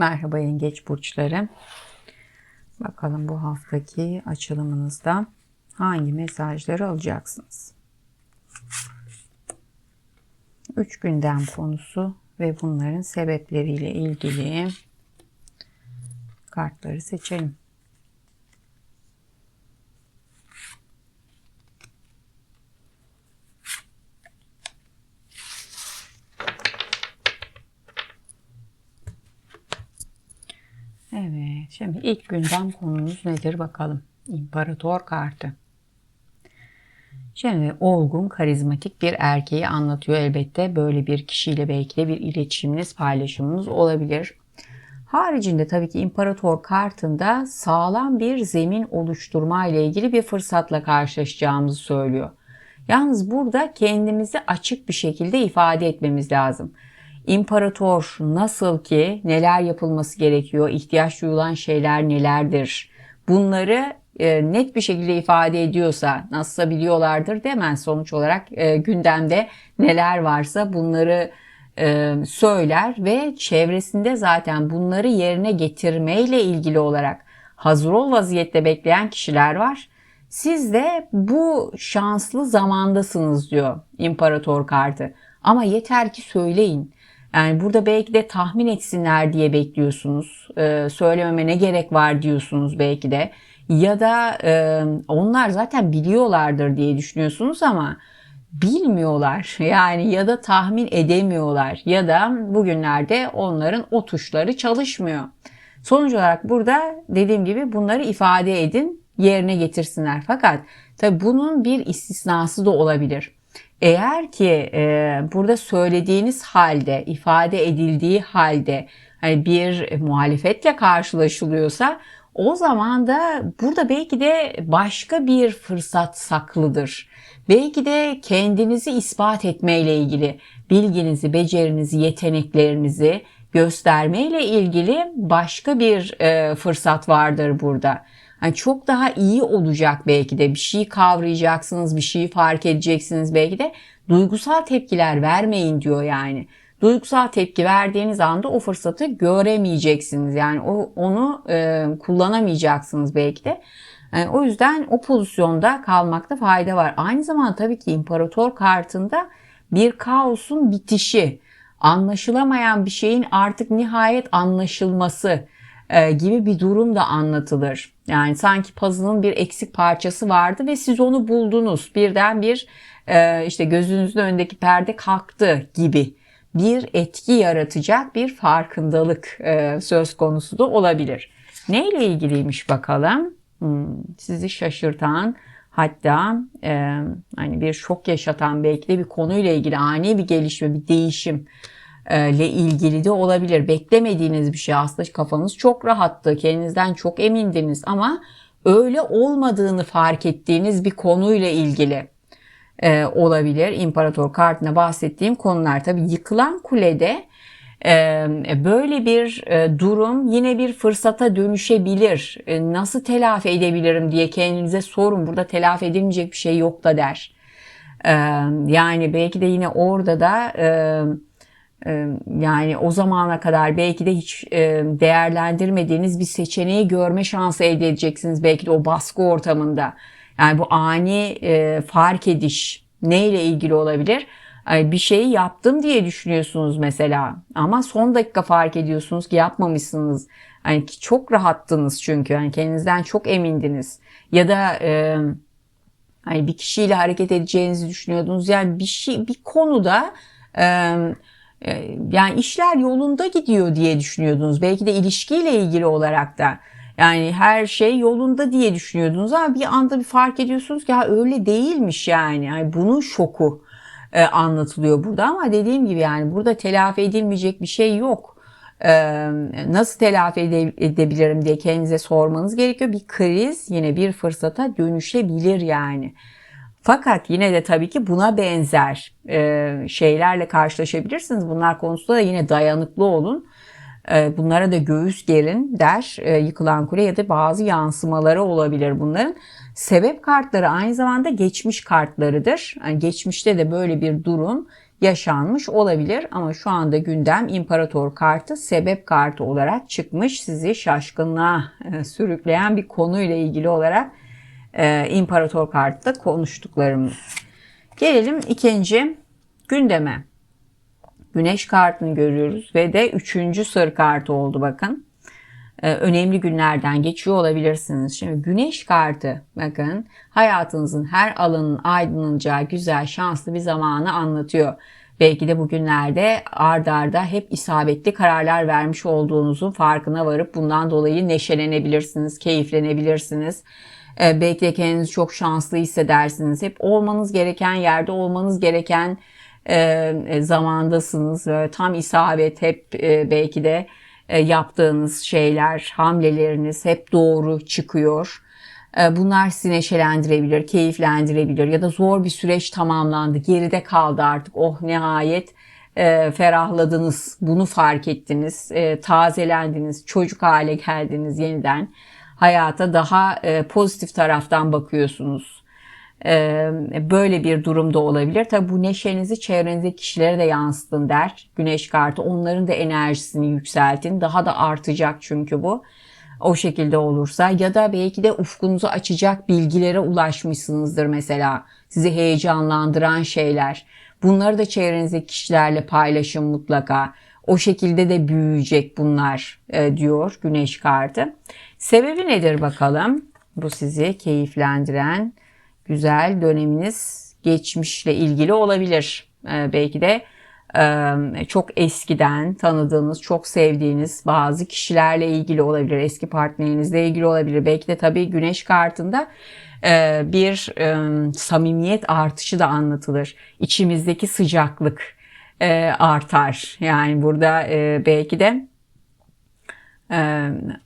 Merhaba yengeç burçları. Bakalım bu haftaki açılımınızda hangi mesajları alacaksınız? Üç gündem konusu ve bunların sebepleriyle ilgili kartları seçelim. Evet, şimdi ilk gündem konumuz nedir bakalım. İmparator kartı. Şimdi olgun, karizmatik bir erkeği anlatıyor elbette. Böyle bir kişiyle belki de bir iletişiminiz, paylaşımınız olabilir. Haricinde tabii ki imparator kartında sağlam bir zemin oluşturma ile ilgili bir fırsatla karşılaşacağımızı söylüyor. Yalnız burada kendimizi açık bir şekilde ifade etmemiz lazım. İmparator nasıl ki neler yapılması gerekiyor, ihtiyaç duyulan şeyler nelerdir? Bunları e, net bir şekilde ifade ediyorsa nasılsa biliyorlardır demez. Sonuç olarak e, gündemde neler varsa bunları e, söyler ve çevresinde zaten bunları yerine getirmeyle ilgili olarak hazır ol vaziyette bekleyen kişiler var. Siz de bu şanslı zamandasınız diyor imparator kartı. Ama yeter ki söyleyin. Yani burada belki de tahmin etsinler diye bekliyorsunuz. Ee, söylememe ne gerek var diyorsunuz belki de. Ya da e, onlar zaten biliyorlardır diye düşünüyorsunuz ama bilmiyorlar. Yani ya da tahmin edemiyorlar. Ya da bugünlerde onların o tuşları çalışmıyor. Sonuç olarak burada dediğim gibi bunları ifade edin, yerine getirsinler. Fakat tabi bunun bir istisnası da olabilir. Eğer ki e, burada söylediğiniz halde, ifade edildiği halde hani bir muhalefetle karşılaşılıyorsa o zaman da burada belki de başka bir fırsat saklıdır. Belki de kendinizi ispat etmeyle ilgili bilginizi, becerinizi, yeteneklerinizi göstermeyle ilgili başka bir e, fırsat vardır burada. Yani çok daha iyi olacak belki de bir şeyi kavrayacaksınız, bir şeyi fark edeceksiniz belki de. Duygusal tepkiler vermeyin diyor yani. Duygusal tepki verdiğiniz anda o fırsatı göremeyeceksiniz. Yani o, onu e, kullanamayacaksınız belki de. Yani o yüzden o pozisyonda kalmakta fayda var. Aynı zamanda tabii ki imparator kartında bir kaosun bitişi, anlaşılamayan bir şeyin artık nihayet anlaşılması e, gibi bir durum da anlatılır. Yani sanki puzzle'ın bir eksik parçası vardı ve siz onu buldunuz. Birden bir e, işte gözünüzün önündeki perde kalktı gibi bir etki yaratacak bir farkındalık e, söz konusu da olabilir. Neyle ilgiliymiş bakalım? Hmm, sizi şaşırtan hatta e, hani bir şok yaşatan belki de bir konuyla ilgili ani bir gelişme, bir değişim ile ilgili de olabilir. Beklemediğiniz bir şey aslında kafanız çok rahattı. Kendinizden çok emindiniz ama öyle olmadığını fark ettiğiniz bir konuyla ilgili e, olabilir. İmparator kartına bahsettiğim konular tabi yıkılan kulede e, böyle bir e, durum yine bir fırsata dönüşebilir. E, nasıl telafi edebilirim diye kendinize sorun. Burada telafi edilmeyecek bir şey yok da der. E, yani belki de yine orada da e, yani o zamana kadar belki de hiç değerlendirmediğiniz bir seçeneği görme şansı elde edeceksiniz belki de o baskı ortamında. Yani bu ani fark ediş neyle ilgili olabilir? Bir şeyi yaptım diye düşünüyorsunuz mesela ama son dakika fark ediyorsunuz ki yapmamışsınız. Yani çok rahattınız çünkü yani kendinizden çok emindiniz. Ya da e, hani bir kişiyle hareket edeceğinizi düşünüyordunuz. Yani bir şey bir konuda e, yani işler yolunda gidiyor diye düşünüyordunuz. Belki de ilişkiyle ilgili olarak da. Yani her şey yolunda diye düşünüyordunuz ama bir anda bir fark ediyorsunuz ki ha öyle değilmiş yani. yani bunun şoku e, anlatılıyor burada ama dediğim gibi yani burada telafi edilmeyecek bir şey yok. E, nasıl telafi ede, edebilirim diye kendinize sormanız gerekiyor. Bir kriz yine bir fırsata dönüşebilir yani. Fakat yine de tabii ki buna benzer e, şeylerle karşılaşabilirsiniz. Bunlar konusunda da yine dayanıklı olun. E, bunlara da göğüs gerin der e, yıkılan kule ya da bazı yansımaları olabilir bunların. Sebep kartları aynı zamanda geçmiş kartlarıdır. Yani geçmişte de böyle bir durum yaşanmış olabilir ama şu anda gündem imparator kartı sebep kartı olarak çıkmış. Sizi şaşkınlığa sürükleyen bir konuyla ilgili olarak e, imparator kartı konuştuklarım. Gelelim ikinci gündeme. Güneş kartını görüyoruz ve de üçüncü sarı kartı oldu bakın. Ee, önemli günlerden geçiyor olabilirsiniz. Şimdi güneş kartı bakın hayatınızın her alanın aydınlanacağı güzel şanslı bir zamanı anlatıyor. Belki de bugünlerde ard arda hep isabetli kararlar vermiş olduğunuzun farkına varıp bundan dolayı neşelenebilirsiniz, keyiflenebilirsiniz. Ee, belki de kendinizi çok şanslı hissedersiniz. Hep olmanız gereken yerde olmanız gereken e, zamandasınız. Tam isabet hep e, belki de e, yaptığınız şeyler, hamleleriniz hep doğru çıkıyor. E, bunlar sizi neşelendirebilir, keyiflendirebilir ya da zor bir süreç tamamlandı, geride kaldı artık. Oh nihayet e, ferahladınız, bunu fark ettiniz, e, tazelendiniz, çocuk hale geldiniz yeniden. Hayata daha e, pozitif taraftan bakıyorsunuz. E, böyle bir durumda olabilir. Tabi bu neşenizi çevrenizdeki kişilere de yansıtın der. Güneş kartı onların da enerjisini yükseltin. Daha da artacak çünkü bu. O şekilde olursa ya da belki de ufkunuzu açacak bilgilere ulaşmışsınızdır mesela. Sizi heyecanlandıran şeyler. Bunları da çevrenizdeki kişilerle paylaşın mutlaka. O şekilde de büyüyecek bunlar e, diyor Güneş kartı. Sebebi nedir bakalım? Bu sizi keyiflendiren güzel döneminiz geçmişle ilgili olabilir. Ee, belki de e, çok eskiden tanıdığınız, çok sevdiğiniz bazı kişilerle ilgili olabilir. Eski partnerinizle ilgili olabilir. Belki de tabii güneş kartında e, bir e, samimiyet artışı da anlatılır. İçimizdeki sıcaklık e, artar. Yani burada e, belki de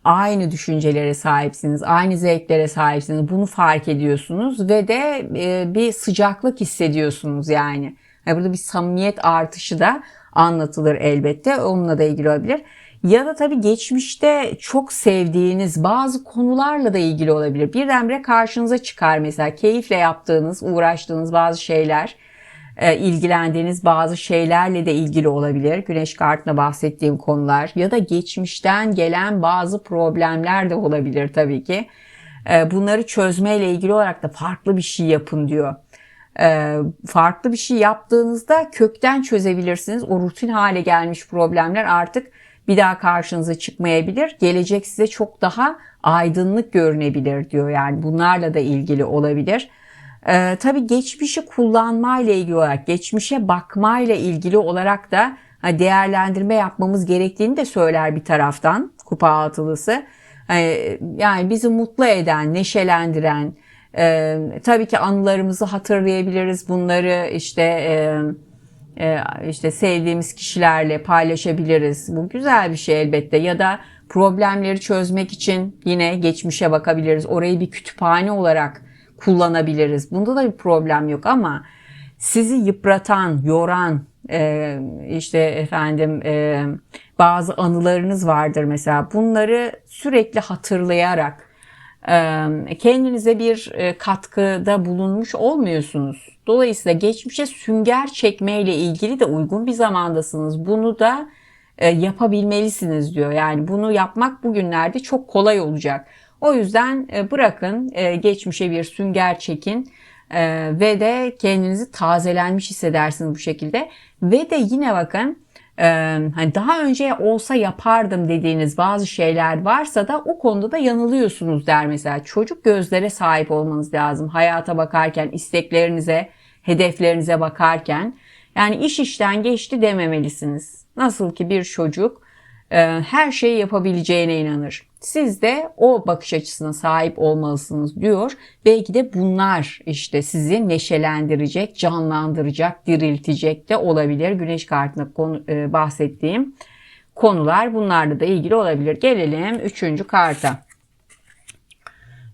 aynı düşüncelere sahipsiniz, aynı zevklere sahipsiniz. Bunu fark ediyorsunuz ve de bir sıcaklık hissediyorsunuz yani. Burada bir samimiyet artışı da anlatılır elbette. Onunla da ilgili olabilir. Ya da tabii geçmişte çok sevdiğiniz bazı konularla da ilgili olabilir. Birdenbire karşınıza çıkar mesela keyifle yaptığınız, uğraştığınız bazı şeyler e, ilgilendiğiniz bazı şeylerle de ilgili olabilir. Güneş kartına bahsettiğim konular ya da geçmişten gelen bazı problemler de olabilir tabii ki. E, bunları çözmeyle ilgili olarak da farklı bir şey yapın diyor. E, farklı bir şey yaptığınızda kökten çözebilirsiniz. O rutin hale gelmiş problemler artık bir daha karşınıza çıkmayabilir. Gelecek size çok daha aydınlık görünebilir diyor. Yani bunlarla da ilgili olabilir. Ee, tabii geçmişi kullanmayla ilgili olarak, geçmişe bakmayla ilgili olarak da değerlendirme yapmamız gerektiğini de söyler bir taraftan kupa altılısı. Ee, yani bizi mutlu eden, neşelendiren, e, tabii ki anılarımızı hatırlayabiliriz. Bunları işte e, e, işte sevdiğimiz kişilerle paylaşabiliriz. Bu güzel bir şey elbette. Ya da problemleri çözmek için yine geçmişe bakabiliriz. Orayı bir kütüphane olarak kullanabiliriz. Bunda da bir problem yok ama sizi yıpratan, yoran, e, işte efendim e, bazı anılarınız vardır mesela. Bunları sürekli hatırlayarak e, kendinize bir e, katkıda bulunmuş olmuyorsunuz. Dolayısıyla geçmişe sünger çekmeyle ilgili de uygun bir zamandasınız. Bunu da e, yapabilmelisiniz diyor. Yani bunu yapmak bugünlerde çok kolay olacak. O yüzden e, bırakın e, geçmişe bir sünger çekin e, ve de kendinizi tazelenmiş hissedersiniz bu şekilde. Ve de yine bakın hani daha önce olsa yapardım dediğiniz bazı şeyler varsa da o konuda da yanılıyorsunuz der mesela. Çocuk gözlere sahip olmanız lazım. Hayata bakarken, isteklerinize, hedeflerinize bakarken. Yani iş işten geçti dememelisiniz. Nasıl ki bir çocuk her şeyi yapabileceğine inanır. Siz de o bakış açısına sahip olmalısınız diyor. Belki de bunlar işte sizi neşelendirecek, canlandıracak, diriltecek de olabilir. Güneş kartında konu, e, bahsettiğim konular bunlarla da ilgili olabilir. Gelelim üçüncü karta.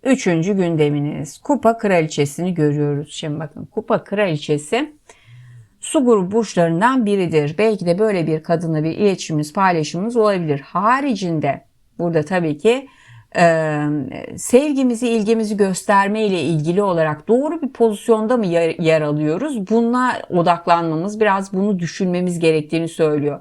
Üçüncü gündeminiz. Kupa kraliçesini görüyoruz. Şimdi bakın kupa kraliçesi su grubu burçlarından biridir. Belki de böyle bir kadınla bir iletişimimiz, paylaşımımız olabilir. Haricinde Burada tabii ki Ee, sevgimizi, ilgimizi gösterme ile ilgili olarak doğru bir pozisyonda mı yer, yer alıyoruz? Buna odaklanmamız, biraz bunu düşünmemiz gerektiğini söylüyor.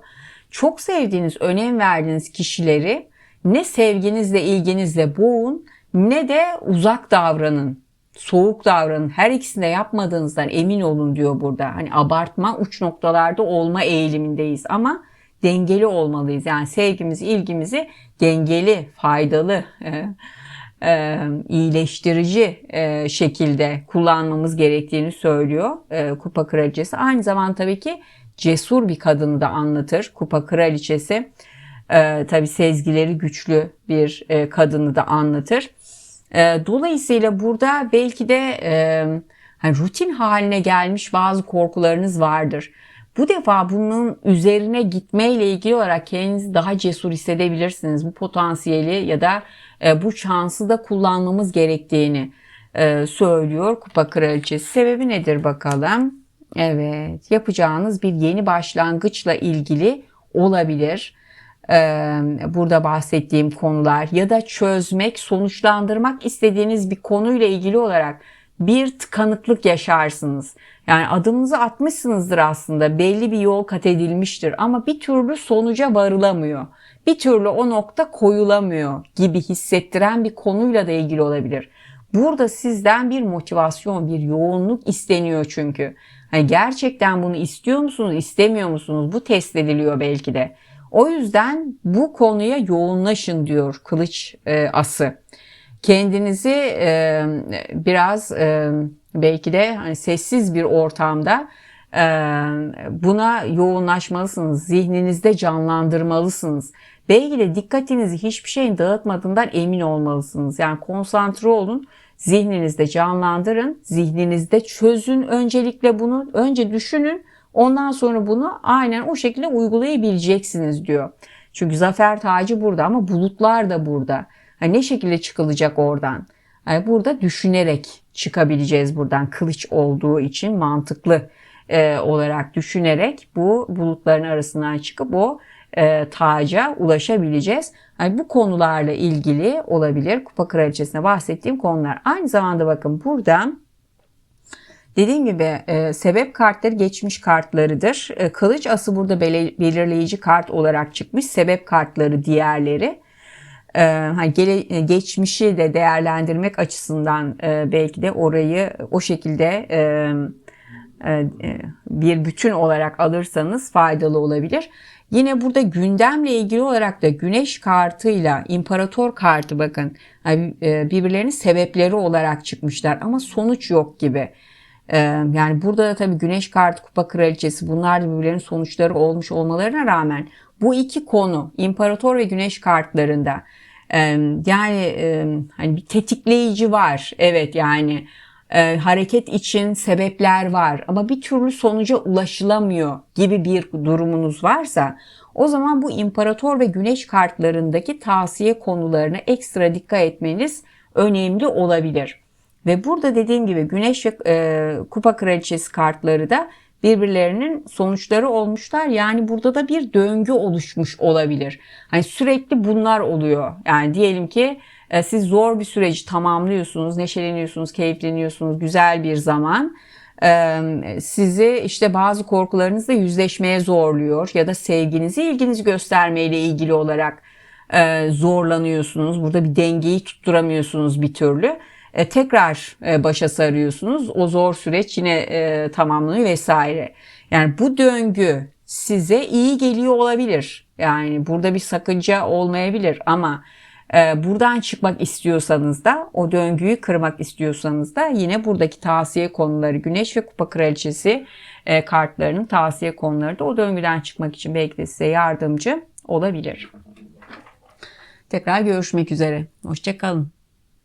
Çok sevdiğiniz, önem verdiğiniz kişileri ne sevginizle, ilginizle boğun ne de uzak davranın. Soğuk davranın. Her ikisini de yapmadığınızdan emin olun diyor burada. Hani abartma uç noktalarda olma eğilimindeyiz ama dengeli olmalıyız. Yani sevgimizi, ilgimizi dengeli, faydalı, e, e, iyileştirici e, şekilde kullanmamız gerektiğini söylüyor e, Kupa Kraliçesi. Aynı zamanda tabii ki cesur bir kadını da anlatır Kupa Kraliçesi. E, tabii sezgileri güçlü bir e, kadını da anlatır. E, dolayısıyla burada belki de e, hani rutin haline gelmiş bazı korkularınız vardır. Bu defa bunun üzerine gitmeyle ilgili olarak kendinizi daha cesur hissedebilirsiniz. Bu potansiyeli ya da e, bu şansı da kullanmamız gerektiğini e, söylüyor Kupa Kraliçesi. Sebebi nedir bakalım? Evet, yapacağınız bir yeni başlangıçla ilgili olabilir. Burada bahsettiğim konular ya da çözmek, sonuçlandırmak istediğiniz bir konuyla ilgili olarak bir tıkanıklık yaşarsınız. Yani adımınızı atmışsınızdır aslında belli bir yol kat edilmiştir ama bir türlü sonuca varılamıyor. Bir türlü o nokta koyulamıyor gibi hissettiren bir konuyla da ilgili olabilir. Burada sizden bir motivasyon, bir yoğunluk isteniyor çünkü. Hani gerçekten bunu istiyor musunuz, istemiyor musunuz? Bu test ediliyor belki de. O yüzden bu konuya yoğunlaşın diyor kılıç e, ası. Kendinizi e, biraz e, belki de hani sessiz bir ortamda e, buna yoğunlaşmalısınız. Zihninizde canlandırmalısınız. Belki de dikkatinizi hiçbir şeyin dağıtmadığından emin olmalısınız. Yani konsantre olun. Zihninizde canlandırın. Zihninizde çözün öncelikle bunu. Önce düşünün. Ondan sonra bunu aynen o şekilde uygulayabileceksiniz diyor. Çünkü zafer tacı burada ama bulutlar da burada. Yani ne şekilde çıkılacak oradan? Yani burada düşünerek çıkabileceğiz buradan kılıç olduğu için mantıklı e, olarak düşünerek bu bulutların arasından çıkıp o e, taca ulaşabileceğiz. Yani bu konularla ilgili olabilir. Kupa Kraliçesi'ne bahsettiğim konular. Aynı zamanda bakın burada Dediğim gibi e, sebep kartları geçmiş kartlarıdır. E, kılıç ası burada belirleyici kart olarak çıkmış. Sebep kartları diğerleri. E, gele, geçmişi de değerlendirmek açısından e, belki de orayı o şekilde e, e, bir bütün olarak alırsanız faydalı olabilir. Yine burada gündemle ilgili olarak da güneş kartıyla imparator kartı bakın e, birbirlerinin sebepleri olarak çıkmışlar ama sonuç yok gibi. Yani burada da tabii Güneş kartı kupa kraliçesi bunlar da birbirlerinin sonuçları olmuş olmalarına rağmen bu iki konu imparator ve güneş kartlarında yani hani bir tetikleyici var. Evet yani hareket için sebepler var ama bir türlü sonuca ulaşılamıyor gibi bir durumunuz varsa o zaman bu imparator ve güneş kartlarındaki tavsiye konularına ekstra dikkat etmeniz önemli olabilir. Ve burada dediğim gibi Güneş ve e, Kupa Kraliçesi kartları da birbirlerinin sonuçları olmuşlar. Yani burada da bir döngü oluşmuş olabilir. Hani sürekli bunlar oluyor. Yani diyelim ki e, siz zor bir süreci tamamlıyorsunuz, neşeleniyorsunuz, keyifleniyorsunuz, güzel bir zaman e, sizi işte bazı korkularınızla yüzleşmeye zorluyor ya da sevginizi, ilginizi göstermeyle ilgili olarak e, zorlanıyorsunuz. Burada bir dengeyi tutturamıyorsunuz bir türlü e, tekrar e, başa sarıyorsunuz. O zor süreç yine e, tamamlanıyor vesaire. Yani bu döngü size iyi geliyor olabilir. Yani burada bir sakınca olmayabilir ama e, buradan çıkmak istiyorsanız da o döngüyü kırmak istiyorsanız da yine buradaki tavsiye konuları Güneş ve Kupa Kraliçesi e, kartlarının tavsiye konuları da o döngüden çıkmak için belki de size yardımcı olabilir. Tekrar görüşmek üzere. Hoşçakalın.